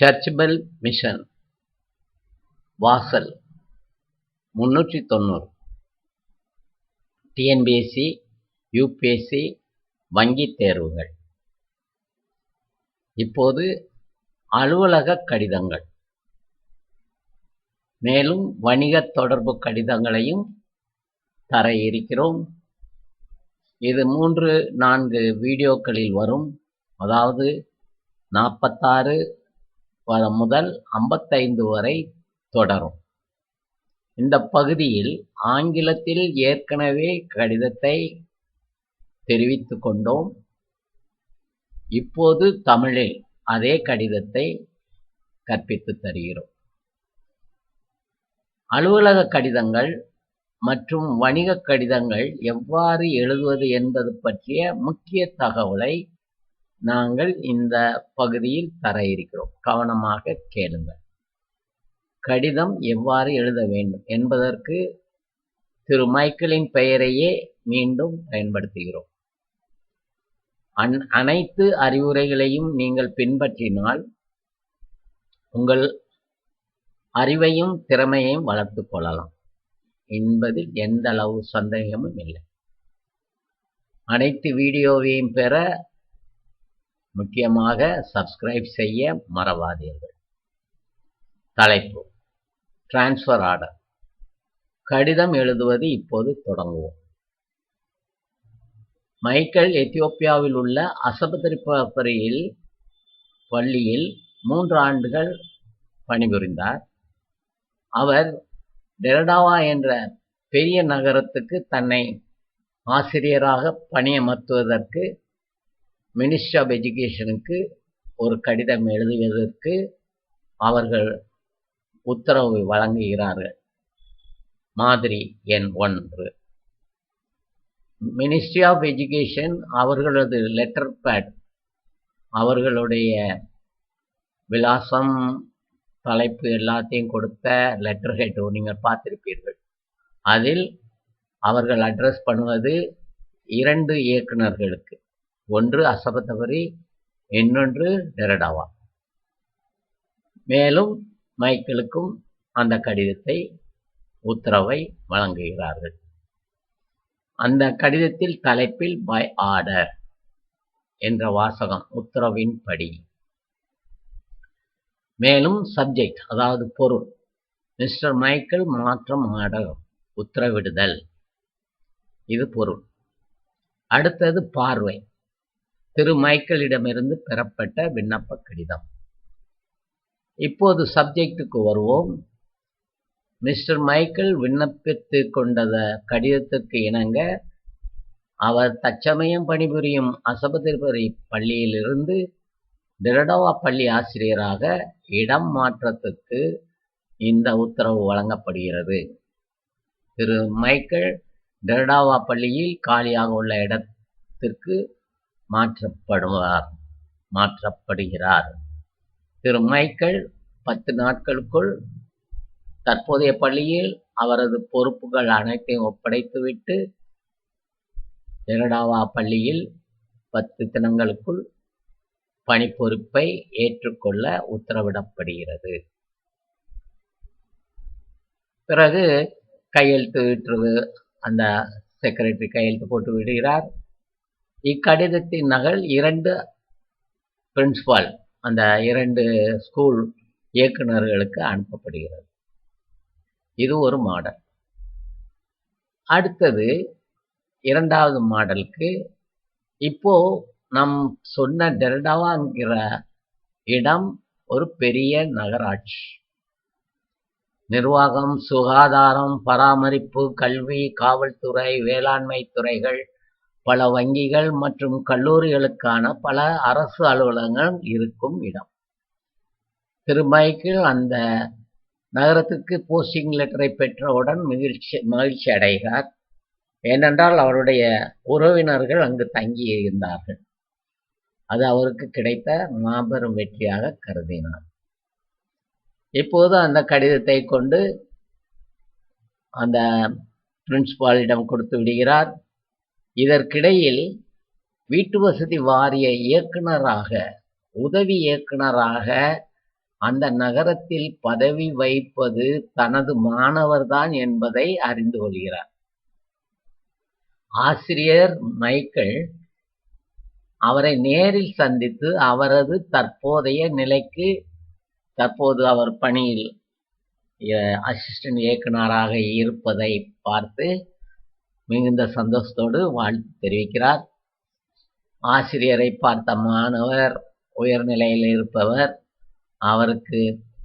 சர்ச்பெல் mission வாசல் முன்னூற்றி தொண்ணூறு டிஎன்பிஎஸ்சி யூபிஎஸ்சி வங்கித் தேர்வுகள். இப்போது அலுவலக கடிதங்கள். மேலும் வணிகத் தொடர்பு கடிதங்களையும் தர இருக்கிறோம். இது மூன்று நான்கு வீடியோக்களில் வரும். அதாவது நாற்பத்தாறு முதல் ஐம்பத்தைந்து வரை தொடரும். இந்த பகுதியில் ஆங்கிலத்தில் ஏற்கனவே கடிதத்தை தெரிவித்து கொண்டோம். இப்போது தமிழில் அதே கடிதத்தை கற்பித்து தருகிறோம். அலுவலக கடிதங்கள் மற்றும் வணிக கடிதங்கள் எவ்வாறு எழுதுவது என்பது பற்றிய முக்கிய தகவலை நாங்கள் இந்த பகுதியில் தர இருக்கிறோம். கவனமாக கேளுங்கள். கடிதம் எவ்வாறு எழுத வேண்டும் என்பதற்கு திரு மைக்கேலின் பெயரையே மீண்டும் பயன்படுத்துகிறோம். அன் அனைத்து அறிவுரைகளையும் நீங்கள் பின்பற்றினால் உங்கள் அறிவையும் திறமையையும் வளர்த்து கொள்ளலாம். என்பதில் எந்த அளவு சந்தேகமும் இல்லை. அனைத்து வீடியோவையும் பெற முக்கியமாக சப்ஸ்கிரைப் செய்ய மறவாதீர்கள். தலைப்பு. டிரான்ஸ்ஃபர் ஆர்டர் கடிதம் எழுதுவது இப்போது தொடங்குவோம். மைக்கேல் எத்தியோப்பியாவில் உள்ள அசபத்திரிப்பரியில் பள்ளியில் மூன்று ஆண்டுகள் பணிபுரிந்தார். அவர் டெரடாவா என்ற பெரிய நகரத்துக்கு தன்னை ஆசிரியராக பணியமர்த்துவதற்கு மினிஸ்ட்ரி ஆஃப் எஜுகேஷனுக்கு ஒரு கடிதம் எழுதுவதற்கு அவர்கள் உத்தரவு வழங்குகிறார்கள். மாதிரி எண் ஒன்று. மினிஸ்ட்ரி ஆஃப் எஜுகேஷன் அவர்களது லெட்டர் பேட் அவர்களுடைய விலாசம் தலைப்பு எல்லாத்தையும் கொடுத்த லெட்டர் ஹெட் நீங்கள் பார்த்திருப்பீர்கள். அதில் அவர்கள் அட்ரஸ் பண்ணுவது இரண்டு இயக்குநர்களுக்கு. ஒன்று அசபத்தபரி இன்னொன்று டெரடாவா. மேலும் மைக்கேலுக்கும் அந்த கடிதத்தை உத்தரவை வழங்குகிறார்கள். அந்த கடிதத்தில் தலைப்பில் பை ஆர்டர் என்ற வாசகம் உத்தரவின் படி மேலும் சப்ஜெக்ட் அதாவது பொருள். மிஸ்டர் மைக்கேல் மாற்றம் ஆர்டர் உத்தரவிடுதல். இது பொருள். அடுத்தது பார்வை. திரு மைக்கேலிடமிருந்து பெறப்பட்ட விண்ணப்ப கடிதம். இப்போது சப்ஜெக்டுக்கு வருவோம். மிஸ்டர் மைக்கேல் விண்ணப்பித்து கொண்டத கடிதத்துக்கு இணங்க அவர் தற்சமயம் பணிபுரியும் அசபதிபுரி பள்ளியிலிருந்து டிரடோவா பள்ளி ஆசிரியராக இடம் மாற்றத்துக்கு இந்த உத்தரவு வழங்கப்படுகிறது. திரு மைக்கேல் டெரடாவா பள்ளியில் காலியாக உள்ள இடத்திற்கு மாற்றப்படுவார் மாற்றப்படுகிறார். திரு மைக்கேல் பத்து நாட்களுக்குள் தற்போதைய பள்ளியில் அவரது பொறுப்புகள் அனைத்தையும் ஒப்படைத்துவிட்டு டெரடாவா பள்ளியில் பத்து தினங்களுக்குள் பணிப்பொறுப்பை ஏற்றுக்கொள்ள உத்தரவிடப்படுகிறது. பிறகு கையெழுத்து விட்டுறது அந்த செக்ரட்டரி கையெழுத்து போட்டு விடுகிறார். இக்கடிதத்தின் நகல் இரண்டு பிரின்சிபால் அந்த இரண்டு ஸ்கூல் இயக்குநர்களுக்கு அனுப்பப்படுகிறது. இது ஒரு மாடல் அடுத்தது இரண்டாவது மாடலுக்கு இப்போ நம் சொன்ன டெல்டாவாங்கிற இடம் ஒரு பெரிய நகராட்சி. நிர்வாகம் சுகாதாரம் பராமரிப்பு கல்வி காவல்துறை வேளாண்மை துறைகள் பல வங்கிகள் மற்றும் கல்லூரிகளுக்கான பல அரசு அலுவலகங்கள் இருக்கும் இடம். திரு மைக்கேல் அந்த நகரத்துக்கு போஸ்டிங் லெட்டரை பெற்றவுடன் மகிழ்ச்சி மகிழ்ச்சி அடைகிறார். ஏனென்றால் அவருடைய உறவினர்கள் அங்கு தங்கி இருந்தார்கள். அது அவருக்கு கிடைத்த மாபெரும் வெற்றியாக கருதினார். இப்போது அந்த கடிதத்தை கொண்டு அந்த பிரின்சிபாலிடம் கொடுத்து விடுகிறார். இதற்கிடையில் வீட்டு வசதி வாரிய இயக்குனராக உதவி இயக்குனராக அந்த நகரத்தில் பதவி வைப்பது தனது மாணவர்தான் என்பதை அறிந்து கொள்கிறார். ஆசிரியர் மைக்கேல் அவரை நேரில் சந்தித்து அவரது தற்போதைய நிலைக்கு தற்போது அவர் பணியில் அசிஸ்டன்ட் இயக்குனராக இருப்பதை பார்த்து மிகுந்த சந்தோஷத்தோடு வாழ்த்து தெரிவிக்கிறார். ஆசிரியரை பார்த்த மாணவர் உயர்நிலையில் இருப்பவர் அவருக்கு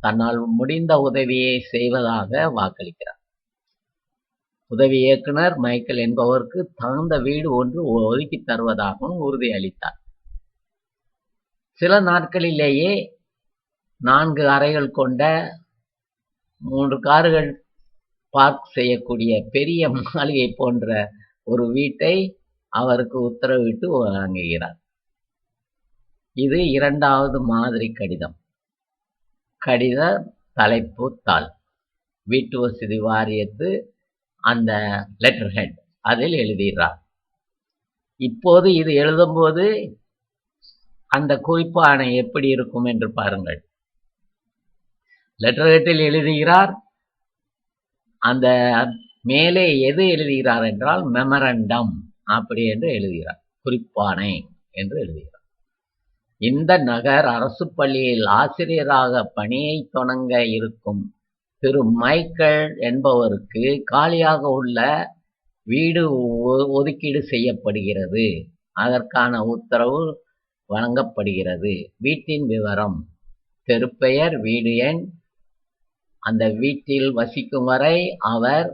தன்னால் முடிந்த உதவியை செய்வதாக வாக்களிக்கிறார். உதவி இயக்குனர் மைக்கேல் என்பவருக்கு தகுந்த வீடு ஒன்று ஒதுக்கி தருவதாகவும் உறுதியளித்தார். சில நாட்களிலேயே நான்கு அறைகள் கொண்ட மூன்று கார்கள் பார்க் செய்யக்கூடிய பெரிய மாளிகை போன்ற ஒரு வீட்டை அவருக்கு உத்தரவிட்டு வழங்குகிறார். இது இரண்டாவது மாதிரி கடிதம். கடித தலைப்பு தாள். வீட்டு வசதி வாரியத்து அந்த லெட்டர் ஹெட் அதில் எழுதுகிறார் இப்போது இது எழுதும்போது அந்த குறிப்பானை எப்படி இருக்கும் என்று பாருங்கள். லெட்டர் ஹெட்டில் எழுதுகிறார் அந்த மேலே எது எழுதுகிறார் என்றால் மெமரண்டம் அப்படி என்று எழுதுகிறார். குறிப்பானை என்று எழுதுகிறார். இந்த நகர் அரசு பள்ளியில் ஆசிரியராக பணியை தொடங்க இருக்கும் திரு. மைக்கேல் என்பவருக்கு காலியாக உள்ள வீடு ஒதுக்கீடு செய்யப்படுகிறது. அதற்கான உத்தரவு வழங்கப்படுகிறது. வீட்டின் விவரம் தெருப்பெயர் வீடு எண் அந்த வீட்டில் வசிக்கும் வரை அவர்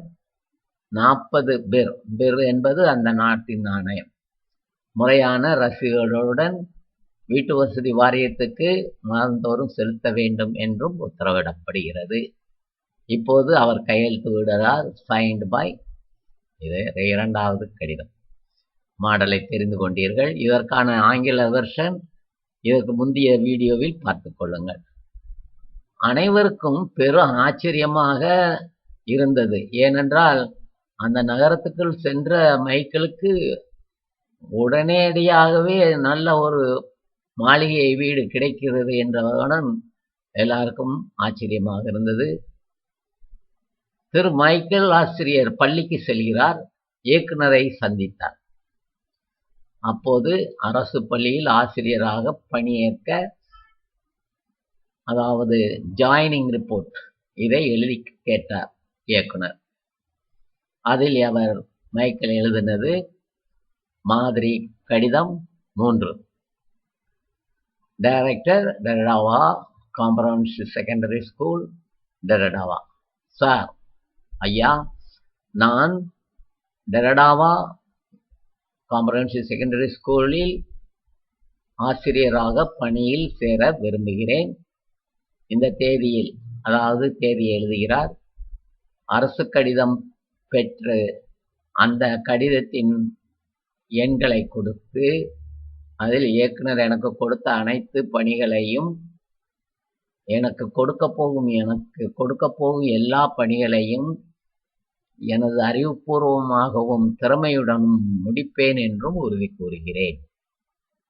நாற்பது பிர். பிர் என்பது அந்த நாட்டின் நாணயம். முறையான ரசீதுகளுடன் வீட்டு வசதி வாரியத்துக்கு மாதந்தோறும் செலுத்த வேண்டும் என்றும் உத்தரவிடப்படுகிறது. இப்போது அவர் கையெழுத்து விடுகிறார். சைன்டு பாய் இது இரண்டாவது கடிதம். மாடலை தெரிந்து கொண்டீர்கள். இதற்கான ஆங்கில வெர்ஷன் இதற்கு முந்தைய வீடியோவில் பார்த்து கொள்ளுங்கள். அனைவருக்கும் பெரும் ஆச்சரியமாக இருந்தது. ஏனென்றால் அந்த நகரத்துக்குள் சென்ற மைக்கேலுக்கு உடனடியாகவே நல்ல ஒரு மாளிகை வீடு கிடைக்கிறது என்றவுடன் எல்லாருக்கும் ஆச்சரியமாக இருந்தது. திரு மைக்கேல் ஆசிரியர் பள்ளிக்கு செல்கிறார் இயக்குனரை சந்தித்தார். அப்போது அரசு பள்ளியில் ஆசிரியராக பணியேற்க அதாவது ஜாயினிங் ரிப்போர்ட் இதை எழுதி கேட்டார் இயக்குனர். அதில் அவர் மைக்கேல் எழுதினது மாதிரி கடிதம் மூன்று. டைரக்டர் டெரடாவா காம்பரன்ஸ் செகண்டரி ஸ்கூல் டெரடாவா சார் ஐயா நான் டெரடாவா காம்பரன்சிவ் செகண்டரி ஸ்கூலில் ஆசிரியராக பணியில் சேர விரும்புகிறேன். இந்த தேதியில் அதாவது தேதி எழுதுகிறார் அரசு கடிதம் பெற்று அந்த கடிதத்தின் எண்களை கொடுத்து அதில் இயக்குனர் எனக்கு கொடுத்த அனைத்து பணிகளையும் எனக்கு கொடுக்க போகும் எனக்கு கொடுக்க போகும் எல்லா பணிகளையும் எனது அறிவுபூர்வமாகவும் திறமையுடனும் முடிப்பேன் என்றும் உறுதி கூறுகிறேன்.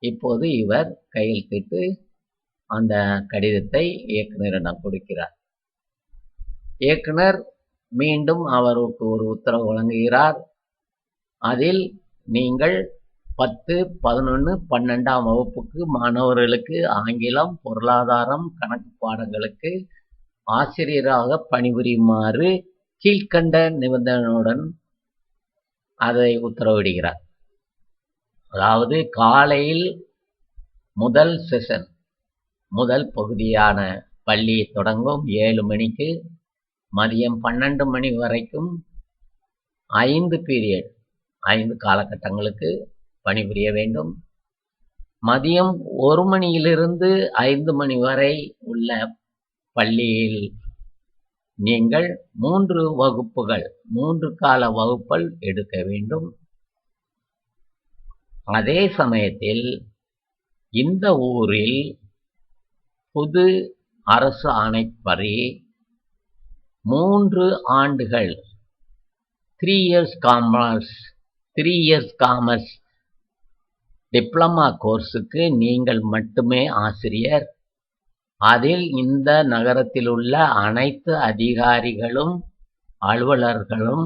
இப்போது இவர் கையெழுத்திட்டு அந்த கடிதத்தை இயக்குனரிடம் கொடுக்கிறார்? இயக்குனர் மீண்டும் அவருக்கு ஒரு உத்தரவு வழங்குகிறார். அதில் நீங்கள் பத்து பதினொன்று பன்னெண்டாம் வகுப்புக்கு மாணவர்களுக்கு ஆங்கிலம் பொருளாதாரம் கணக்கு பாடங்களுக்கு ஆசிரியராக பணிபுரியுமாறு கீழ்கண்ட நிபந்தனையுடன் அதை உத்தரவிடுகிறார். அதாவது காலையில் முதல் செஷன் முதல் பகுதியான பள்ளி தொடங்கும் ஏழு மணிக்கு மதியம் பன்னெண்டு மணி வரைக்கும் ஐந்து பீரியட் ஐந்து காலகட்டங்களுக்கு பணிபுரிய வேண்டும். மதியம் ஒரு மணியிலிருந்து ஐந்து மணி வரை உள்ள பள்ளியில் நீங்கள் மூன்று வகுப்புகள் மூன்று கால வகுப்பல் எடுக்க வேண்டும். அதே சமயத்தில் இந்த ஊரில் புது அரசு ஆணைப்படி மூன்று ஆண்டுகள் three years commerce three years commerce diploma கோர்ஸுக்கு நீங்கள் மட்டுமே ஆசிரியர். அதில் இந்த நகரத்தில் உள்ள அனைத்து அதிகாரிகளும் அலுவலர்களும்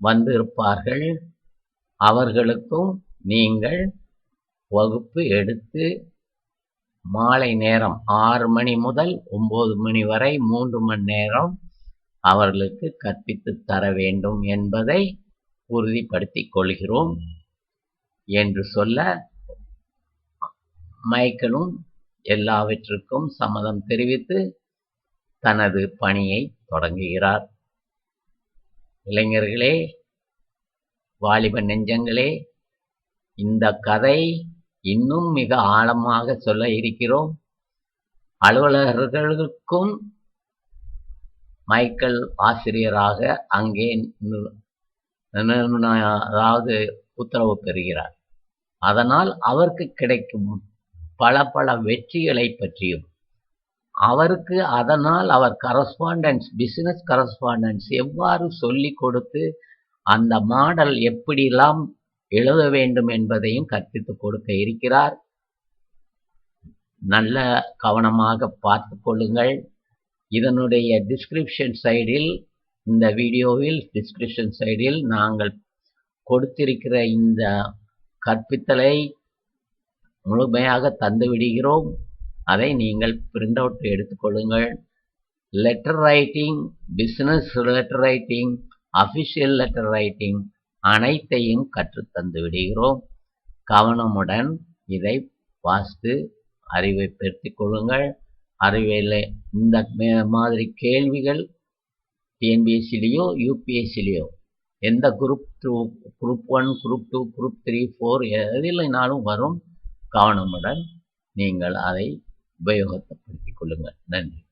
வந்திருப்பார்கள். அவர்களுக்கும் நீங்கள் வகுப்பு எடுத்து மாலை நேரம் ஆறு மணி முதல் ஒன்பது மணி வரை மூன்று மணி நேரம் அவர்களுக்கு கற்பித்து தர வேண்டும் என்பதை உறுதிப்படுத்தி கொள்கிறோம் என்று சொல்ல மைக்கேலும் எல்லாவற்றிற்கும் சம்மதம் தெரிவித்து தனது பணியை தொடங்குகிறார். இளைஞர்களே வாலிப நெஞ்சங்களே இந்த கதை இன்னும் மிக ஆழமாக சொல்ல இருக்கிறோம். அலுவலர்களுக்கும் மைக்கேல் ஆசிரியராக அங்கே அதாவது உத்தரவு பெறுகிறார். அதனால் அவருக்கு கிடைக்கும் பல பல வெற்றிகளை பற்றியும் அவருக்கு அதனால் அவர் கரஸ்பாண்டன்ஸ் பிசினஸ் கரஸ்பாண்டன்ஸ் எவ்வாறு சொல்லி கொடுத்து அந்த மாடல் எப்படிலாம் எழுத வேண்டும் என்பதையும் கற்பித்துக் கொடுக்க இருக்கிறார். நல்ல கவனமாக பார்த்து கொள்ளுங்கள். இதனுடைய டிஸ்கிரிப்ஷன் சைடில் இந்த வீடியோவில் டிஸ்கிரிப்ஷன் சைடில் நாங்கள் கொடுத்திருக்கிற இந்த கற்பித்தலை முழுமையாக தந்து விடுகிறோம். அதை நீங்கள் பிரிண்ட் அவுட் எடுத்துக்கொள்ளுங்கள் letter writing business letter writing official letter writing அனைத்தையும் கற்றுத்தந்து விடுகிறோம். கவனமுடன் இதை வாசித்து அறிவை பெருத்திக் கொள்ளுங்கள். அறிவியல் இந்த மாதிரி கேள்விகள் டிஎன்பிஎஸ்சிலேயோ யூபிஎஸ்சிலேயோ எந்த group two group one group two group three four எதிலைனாலும் வரும். கவனமுடன் நீங்கள் அதை உபயோகப்படுத்திக் கொள்ளுங்கள். நன்றி.